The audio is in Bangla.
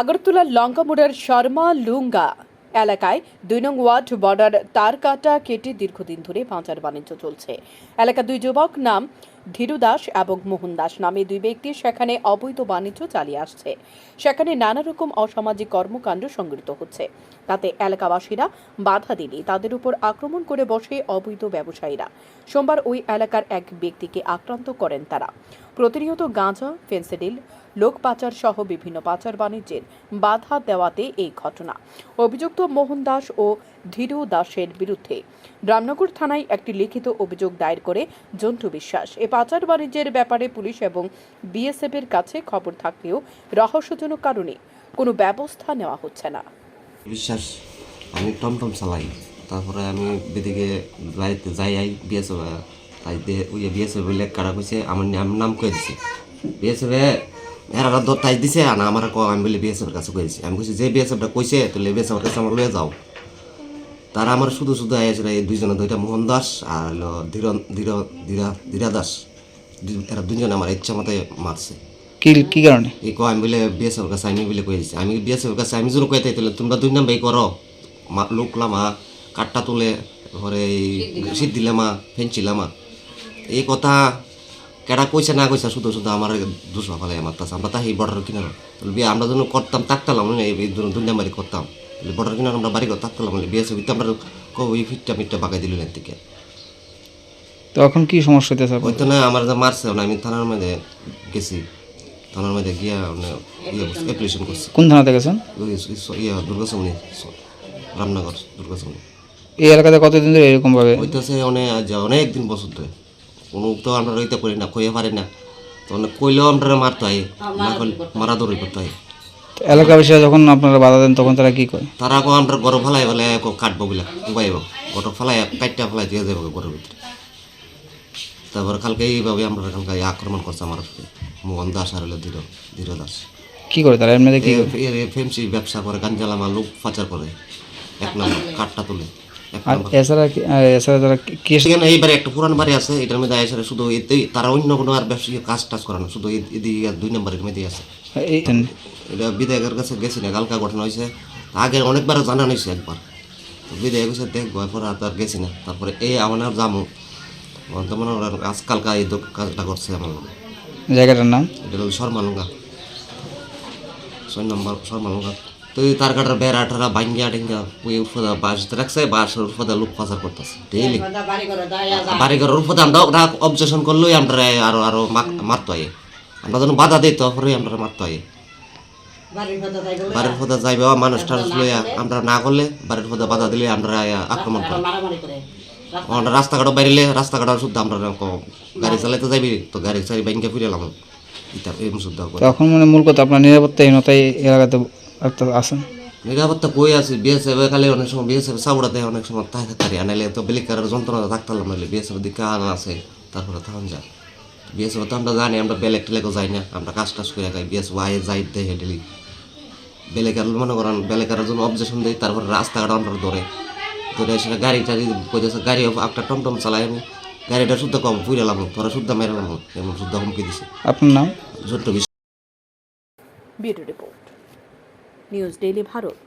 আগরতলার লঙ্কামুড়ের শর্মা লুঙ্গা এলাকায় দুই নং ওয়ার্ড বর্ডার তার কাটা কেটে দীর্ঘদিন ধরে পাঁচার বাণিজ্য চলছে। এলাকা দুই যুবক নাম ধীরু দাস এবং মোহন দাস নামে দুই ব্যক্তি সেখানে অবৈধ বাণিজ্য চালিয়ে আসছে। সেখানে নানা রকম অসামাজিক কর্মকাণ্ড সংগৃহীত হচ্ছে। তাতে এলাকাবাসীরা বাধা দিলে তাদের উপর আক্রমণ করে বসে অবৈধ ব্যবসায়ীরা। সোমবার ওই এলাকার এক ব্যক্তিকে আক্রান্ত করেন তারা। প্রতিনিয়ত গাঁজা, ফেন্সিডিল, লোক পাচার সহ বিভিন্ন পাচার বাণিজ্যের বাধা দেওয়াতে এই ঘটনা। অভিযুক্ত মোহন দাস ও ধীরু দাসের বিরুদ্ধে। রামনগর থানায় একটি লিখিত অভিযোগ দায়ের করে জন্টু বিশ্বাস। এ পাচার বাণিজ্যের ব্যাপারে পুলিশ এবং বিএসএফ এর কাছে খবর থাকলেও রহস্যজনক কারণে কোনো ব্যবস্থা নেওয়া হচ্ছে না। বিশ্বাস, আমি টমটম চালাই। তারপরে আমি বেদিকে বাড়িতে যাই, আই বিএসএফ তাই দিয়ে ওই বিএসএফ বলে কারা কইছে, আমার নাম নাম কয়ে দিছে। বিএসএফ এরা তাই দিছে, আর আমার আমি বলে বিএসএফের কাছে কয়েছি আমি কইছি, যে বিএসএফটা কইছে, তাহলে বিএসএফের কাছে আমার লয়ে যাও। তারা আমার শুধু শুধু আইছিল এই দুইজনে দুইটা মোহন দাস আর হলো ধীর ধীর ধীরা ধীরা দাস। এরা দুইজনে আমার ইচ্ছা মতে মারছে। কি কি কারণে? এই কয় আমি বলে বিএসএফ কাছে আমি বলে কয়ে আমি বিএসএফ কাছে আমি যদি কয়ে তাইলে তোমরা দুই নাম্বাই করো। মা- লোক লামা কাঠটা তুলে ঘরে এই শীত দিলামা ফেঞ্চি লামা এই কথা কেডা কইছে না কইছে শুধু শুধু আমার দুশো ফেলে আমার তাছে আমরা তাই বর্ডার কিনারো। আমরা যখন করতাম তাকতালাম না এই দুজন দুই নাম্বারই করতাম। বর্ডার কিনার আমরা বাড়ি করে তাকতালাম বিএসএফ তো আমরা কই ফিটটা মিটটা বাগাই দিল থেকে। তো এখন কি সমস্যা হইতেছে? ওই তো না আমার যা মারছে না আমি থানার মধ্যে গেছি। থানার মধ্যে গিয়া মানে অ্যাপ্লিকেশন করছি কোন থানাতে গেছেন? ওই ইয়া দুর্গাসমনি রামনগর দুর্গাসমনি এই এলাকাতে কতদিন ধরে এরকম ভাবে? হইতেছে অনেক আজ অনেক দিন বছর ধরে। কোনো তো আমরা রইতে পারি না কইয়া পারি না। তো অনেক কইলেও আমরা মারতে হয় না মারা দৌড়ি করতে হয়। এলাকাবাসীরা যখন আপনারা বাধা দেন তখন তারা কি করে? তারা কো আমরা গরম ফেলাই বলে কাটবো বলে উবাইব গরম ফেলাই কাটটা ফেলাই দিয়ে যাব গরু ভিতরে। তারপর কালকে এইভাবে আমরা কালকে আক্রমণ করছে আমার মোহন দাস আর হলো ধীর ধীর দাস। কি করে তারা? এমনি কি? ফেমসি ব্যবসা করে গাঞ্জালামা লোক পাচার করে। এক নম্বর কাঠটা তুলে। আর এছাড়া সেখানে এইবারে একটা পুরান বাড়ি আছে এটার মধ্যে শুধু তারা অন্য কোনো আর ব্যবসায়িক কাজ টাজ করে না শুধু এদিকে দুই নম্বরের মধ্যে আছে। এটা বিধায়কের কাছে গেছি না কালকা ঘটনা হয়েছে। আগে অনেকবার জানানো হয়েছে একবার। তো বিধায়ক কাছে দেখব এরপর আর গেছি না তারপরে এই আমার আর যামো তো মনে আজ কালকা এই কাজটা করছে আমার জায়গাটার নাম? এটা হলো শর্মালুঙ্গা ছয় নম্বর শর্মালুঙ্গা তো এই তার কাটার বেড়া টেরা ভাঙ্গিয়া টেঙ্গা ওই উৎপদা বাস রাখছে বাসের উৎপদা লোক পাচার করতেছে। ডেইলি। বাড়ি ঘরের উৎপদা আমরা ওরা অবজেকশন করলেই আমরা আরও আরও মার- মারতো আই আমরা যখন বাধা দিই তখনই আমরা মারতো আই বাড়ির ফোদা যাইবে মানুষ টানুষ লইয়া আমরা না করলে বাড়ির পথে বাধা দিলে আমরা আক্রমণ করি। আমরা রাস্তাঘাট বাইরে রাস্তাঘাট শুদ্ধ আমরা ক- গাড়ি চালাইতে যাইবি তো গাড়ি চাই ব্যাংকে ফিরে এলাম তখন মানে মূল কথা আপনার নিরাপত্তাহীনতায় এই এলাকাতে একটা আছেন নিরাপত্তা কই আছে? বিএসএফ খালি অনেক সময় বিএসএফ চাবড়া দেয় অনেক সময় তাই পারি নাহলে তো বেলিকারের যন্ত্রণা থাকতাম নাহলে বিএসএফ দিকে আনা আছে তারপরে তখন যা। বিএসএফ তো আমরা জানি আমরা বেলেগ টেলেগও যাই না আমরা কাজ টাজ করে যাই বিএসএফ আয়ে যাই দেয় ডেলি। বেলেকার মনে করেন বেলেকারের জন্য অবজেকশন দেয় তারপরে রাস্তাঘাট আমরা ধরে। ধরে সেটা গাড়ি টাড়ি কইতেছে গাড়ি একটা টমটম চালাই আমি গাড়িটা শুদ্ধ কম ফুইরালাম তোরা শুদ্ধ মেরালাম এমন শুদ্ধ হুমকি দিছে। আপনার নাম? ছোট্ট বিষয় রিপোর্ট। News daily Bharat.